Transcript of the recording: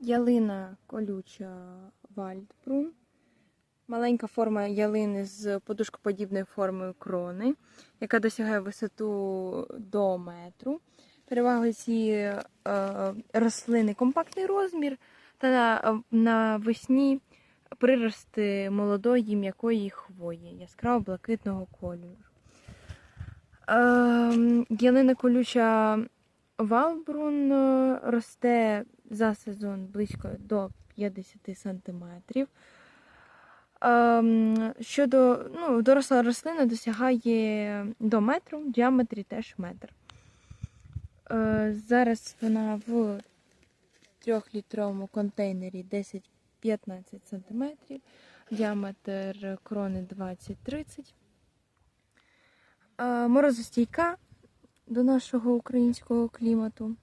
Ялина колюча Вальдбрун. Маленька форма ялини з подушкоподібною формою крони, яка досягає висоту до метру. Перевагою цієї е, рослини компактний розмір та навесні прирости молодої м'якої хвої яскраво блакитного кольору. Е, ялина колюча Валбрун е, росте за сезон близько до 50 сантиметрів. Ем, Щодо ну, доросла рослина досягає до метру, в діаметрі теж метр. Е, Зараз вона в трьохлітровому контейнері 10-15 см, діаметр крони 20-30 Е, Морозостійка до нашого українського клімату.